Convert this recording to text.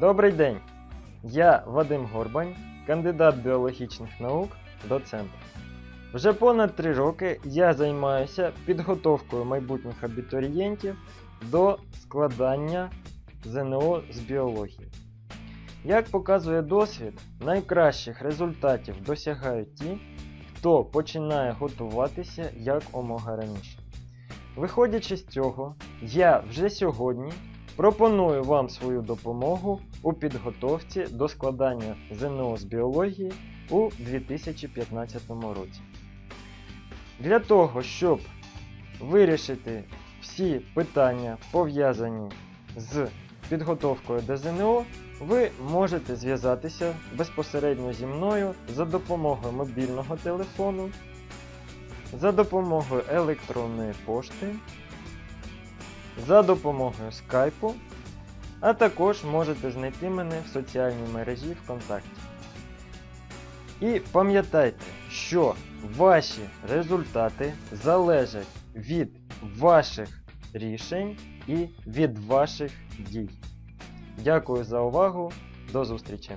Добрий день! Я Вадим Горбань, кандидат біологічних наук, доцент. Вже понад три роки я займаюся підготовкою майбутніх абітурієнтів до складання ЗНО з біології. Як показує досвід, найкращих результатів досягають ті, хто починає готуватися як омога раніше. Виходячи з цього, я вже сьогодні пропоную вам свою допомогу у підготовці до складання ЗНО з біології у 2015 році. Для того, щоб вирішити всі питання пов'язані з підготовкою до ЗНО, ви можете зв'язатися безпосередньо зі мною за допомогою мобільного телефону, за допомогою електронної пошти, за допомогою скайпу, а також можете знайти мене в соціальній мережі ВКонтакті. І пам'ятайте, що ваші результати залежать від ваших рішень і від ваших дій. Дякую за увагу. До зустрічі!